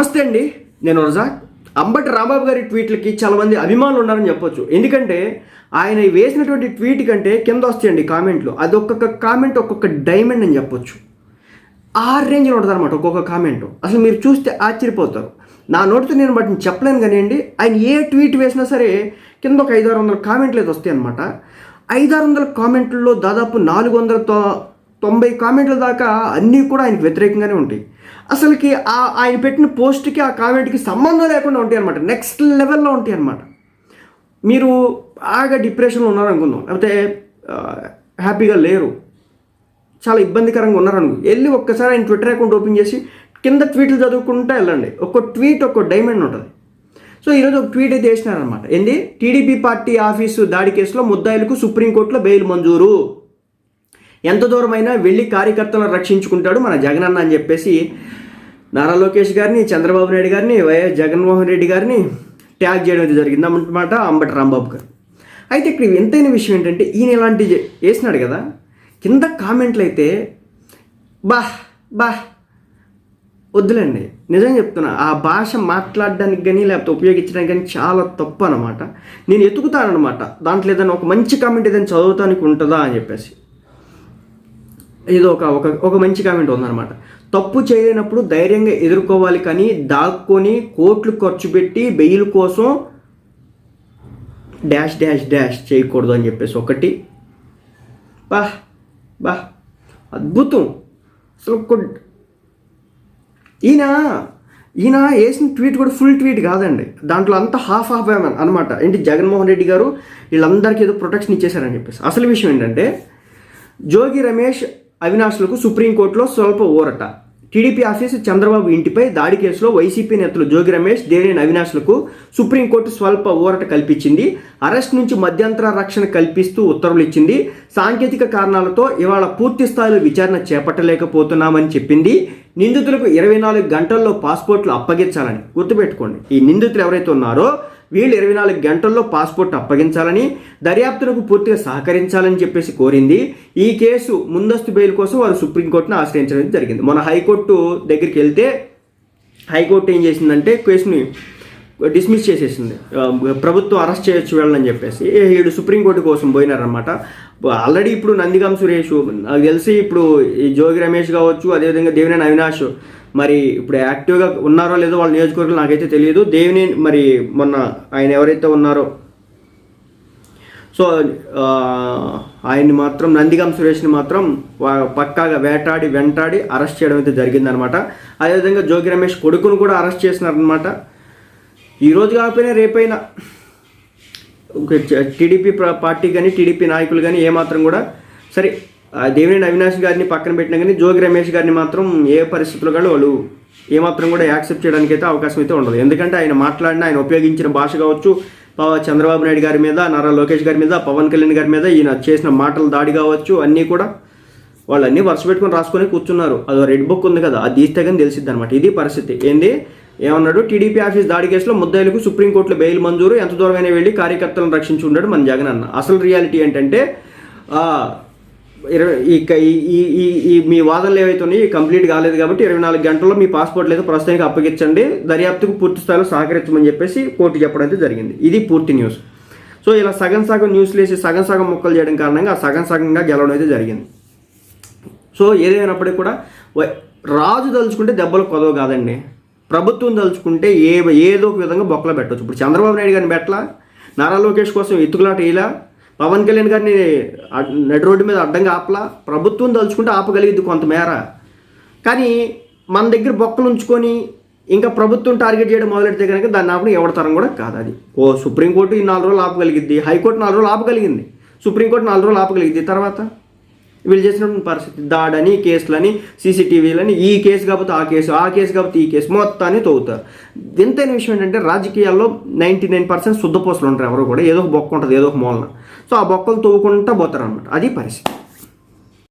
నమస్తే అండి. నేను రజాక్ అంబటి రాంబాబు గారి ట్వీట్లకి చాలామంది అభిమానులు ఉన్నారని చెప్పొచ్చు. ఎందుకంటే ఆయన వేసినటువంటి ట్వీట్ కంటే కింద వస్తాయండి కామెంట్లు. అది ఒక్కొక్క కామెంట్ ఒక్కొక్క డైమండ్ అని చెప్పొచ్చు. ఆ రేంజ్లో ఉంటుంది అనమాట ఒక్కొక్క కామెంట్. అసలు మీరు చూస్తే ఆశ్చర్యపోతారు. నా నోటితో నేను వాటిని చెప్పలేను కానివ్వండి. ఆయన ఏ ట్వీట్ వేసినా సరే కింద ఒక ఐదారు వందల కామెంట్లు అయితే వస్తాయి అనమాట ఐదారు వందల కామెంట్లలో దాదాపు నాలుగు వందలతో తొంభై కామెంట్ల దాకా అన్నీ కూడా ఆయనకు వ్యతిరేకంగానే ఉంటాయి. అసలుకి ఆ ఆయన పెట్టిన పోస్ట్కి ఆ కామెంట్కి సంబంధం లేకుండా ఉంటాయి అనమాట నెక్స్ట్ లెవెల్లో ఉంటాయి అనమాట మీరు బాగా డిప్రెషన్లో ఉన్నారనుకుందాం. లేకపోతే హ్యాపీగా లేరు. చాలా ఇబ్బందికరంగా ఉన్నారనుకు. వెళ్ళి ఒక్కసారి ఆయన ట్విట్టర్ అకౌంట్ ఓపెన్ చేసి కింద ట్వీట్లు చదువుకుంటూ వెళ్ళండి. ఒక్కో ట్వీట్ ఒక్కో డైమండ్ ఉంటుంది. సో ఈరోజు ఒక ట్వీట్ అయితే వేసినారనమాట ఏంది? టీడీపీ పార్టీ ఆఫీసు దాడి కేసులో ముద్దాయిలకు సుప్రీంకోర్టులో బెయిల్ మంజూరు. ఎంత దూరమైనా వెళ్ళి కార్యకర్తలను రక్షించుకుంటాడు మన జగనన్న అని చెప్పేసి నారా లోకేష్ గారిని చంద్రబాబు నాయుడు గారిని వైఎస్ జగన్మోహన్ రెడ్డి గారిని ట్యాగ్ చేయడం అయితే జరిగింది. అన్నమాట అంబటి రాంబాబు గారు. అయితే ఇక్కడ ఎంతైన విషయం ఏంటంటే ఈయన ఇలాంటి వేసినాడు కదా కింద కామెంట్లు అయితే బా బా వద్దులేండి. నిజం చెప్తున్నా ఆ భాష మాట్లాడడానికి కానీ లేకపోతే ఉపయోగించడానికి కానీ చాలా తప్పు అనమాట నేను ఎతుకుతానమాట దాంట్లో ఏదైనా ఒక మంచి కామెంట్ ఏదైనా చదువుతానికి ఉంటుందా అని చెప్పేసి. ఏదో ఒక ఒక ఒక మంచి కామెంట్ ఉందన్నమాట. తప్పు చేయలేనప్పుడు ధైర్యంగా ఎదుర్కోవాలి కానీ దాక్కొని కోట్లు ఖర్చు పెట్టి బెయిల్ కోసం డాష్ డాష్ డాష్ చేయకూడదు అని చెప్పేసి ఒకటి. బా బా అద్భుతం. అసలు ఈయన ఈయన వేసిన ట్వీట్ కూడా ఫుల్ ట్వీట్ కాదండి. దాంట్లో అంతా హాఫ్ హాఫ్ అనమాట ఏంటి జగన్మోహన్ రెడ్డి గారు వీళ్ళందరికీ ఏదో ప్రొటెక్షన్ ఇచ్చేశారని చెప్పేసి. అసలు విషయం ఏంటంటే జోగి రమేష్ అవినాష్లకు సుప్రీంకోర్టులో స్వల్ప ఊరట. టీడీపీ ఆఫీసు చంద్రబాబు ఇంటిపై దాడి కేసులో వైసీపీ నేతలు జోగి రమేష్ దేవినేని అవినాష్లకు సుప్రీంకోర్టు స్వల్ప ఊరట కల్పించింది. అరెస్ట్ నుంచి మధ్యంతర రక్షణ కల్పిస్తూ ఉత్తర్వులు ఇచ్చింది. సాంకేతిక కారణాలతో ఇవాళ పూర్తి స్థాయిలో విచారణ చేపట్టలేకపోతున్నామని చెప్పింది. నిందితులకు ఇరవై నాలుగు గంటల్లో పాస్పోర్ట్లు అప్పగించాలని గుర్తుపెట్టుకోండి. ఈ నిందితులు ఎవరైతే ఉన్నారో వీళ్ళు ఇరవై నాలుగు గంటల్లో పాస్పోర్ట్ అప్పగించాలని దర్యాప్తునకు పూర్తిగా సహకరించాలని చెప్పేసి కోరింది. ఈ కేసు ముందస్తు బెయిల్ కోసం వారు సుప్రీంకోర్టును ఆశ్రయించడం జరిగింది. మన హైకోర్టు దగ్గరికి వెళ్తే హైకోర్టు ఏం చేసిందంటే కేసుని డిస్మిస్ చేసేసింది. ప్రభుత్వం అరెస్ట్ చేయొచ్చు వెళ్ళని చెప్పేసి. ఈడు వీడు సుప్రీంకోర్టు కోసం పోయినారనమాట ఆల్రెడీ ఇప్పుడు నందిగం సురేష్ నాకు తెలిసి ఇప్పుడు ఈ జోగి రమేష్ కావచ్చు అదేవిధంగా దేవినేని అవినాష్ మరి ఇప్పుడు యాక్టివ్గా ఉన్నారో లేదో వాళ్ళ నియోజకవర్గం నాకైతే తెలియదు. దేవిని మరి మొన్న ఆయన ఎవరైతే ఉన్నారో. సో ఆయన్ని మాత్రం నందిగం సురేష్ని మాత్రం పక్కాగా వేటాడి వెంటాడి అరెస్ట్ చేయడం అయితే జరిగిందనమాట అదేవిధంగా జోగి రమేష్ కొడుకును కూడా అరెస్ట్ చేసినారనమాట ఈరోజు కాకపోయినా రేపైనా టీడీపీ పార్టీ కానీ టీడీపీ నాయకులు కానీ ఏమాత్రం కూడా సరే దేవినేని అవినాష్ గారిని పక్కన పెట్టినా కానీ జోగి రమేష్ గారిని మాత్రం ఏ పరిస్థితుల్లో కానీ వాళ్ళు ఏమాత్రం కూడా యాక్సెప్ట్ చేయడానికి అయితే అవకాశం అయితే ఉండదు. ఎందుకంటే ఆయన మాట్లాడిన ఆయన ఉపయోగించిన భాష కావచ్చు చంద్రబాబు నాయుడు గారి మీద నారా లోకేష్ గారి మీద పవన్ కళ్యాణ్ గారి మీద ఈయన చేసిన మాటల దాడి కావచ్చు అన్నీ కూడా వాళ్ళు అన్నీ వరుస పెట్టుకొని రాసుకొని కూర్చున్నారు. అదో రెడ్ బుక్ ఉంది కదా అది తీస్తే కానీ తెలిసిద్ది అనమాట ఇది పరిస్థితి. ఏంది? ఏమన్నాడు? టీడీపీ ఆఫీస్ దాడి కేసులో ముద్దాయిలకు సుప్రీంకోర్టులో బెయిల్ మంజూరు. ఎంత దూరమైనా వెళ్ళి కార్యకర్తలను రక్షించి ఉన్నాడు మన జగన్ అన్న. అసలు రియాలిటీ ఏంటంటే ఇరవై ఈ ఈ- ఈ ఈ- మీ వాదనలు ఏవైతే ఉన్నాయో కంప్లీట్ కాలేదు కాబట్టి ఇరవై నాలుగు గంటల్లో మీ పాస్పోర్ట్ లేదా ప్రస్తుతానికి అప్పగించండి. దర్యాప్తుకు పూర్తి స్థాయిలో సహకరించమని చెప్పేసి కోర్టు చెప్పడం అయితే జరిగింది. ఇది పూర్తి న్యూస్. సో ఇలా సగం సగం న్యూస్లు వేసి సగం సగం ముక్కలు చేయడం కారణంగా ఆ సగం సగంగా గెలవడం అయితే జరిగింది. సో ఏదైనప్పటికీ కూడా రాజు తలుచుకుంటే దెబ్బలు కొదవ కాదండి. ప్రభుత్వం తలుచుకుంటే ఏ ఏదో ఒక విధంగా బొక్కలో పెట్టవచ్చు ఇప్పుడు చంద్రబాబు నాయుడు గారిని పెట్టలా? నారా లోకేష్ కోసం ఎత్తుకులాట ఇలా పవన్ కళ్యాణ్ గారిని అడ్- నడి రోడ్డు మీద అడ్డంగా ఆపలా? ప్రభుత్వం తలుచుకుంటే ఆపగలిగింది కొంతమేర. కానీ మన దగ్గర బొక్కలు ఉంచుకొని ఇంకా ప్రభుత్వం టార్గెట్ చేయడం మొదలెడితే కనుక దాన్ని ఆపడం ఎవడతరం కూడా కాదు అది. ఓ సుప్రీంకోర్టు ఈ నాలుగు రోజులు ఆపగలిగింది హైకోర్టు నాలుగు రోజులు ఆపగలిగింది. సుప్రీంకోర్టు నాలుగు రోజులు ఆపగలిగింది తర్వాత? వీళ్ళు చేసినటువంటి పరిస్థితి దాడని కేసులని సీసీటీవీలని ఈ కేసు కాకపోతే ఆ కేసు ఆ కేసు కాకపోతే ఈ కేసు మొత్తాన్ని తవ్వుతారు. ఎంతైన విషయం ఏంటంటే రాజకీయాల్లో నైంటీ నైన్ పర్సెంట్ శుద్ధపోసలు ఉంటారు ఎవరు కూడా. ఏదో ఒక బొక్క ఉంటుంది ఏదో ఒక మూలన. సో ఆ బొక్కలు తవ్వుకుంటా పోతారు అనమాట అది పరిస్థితి.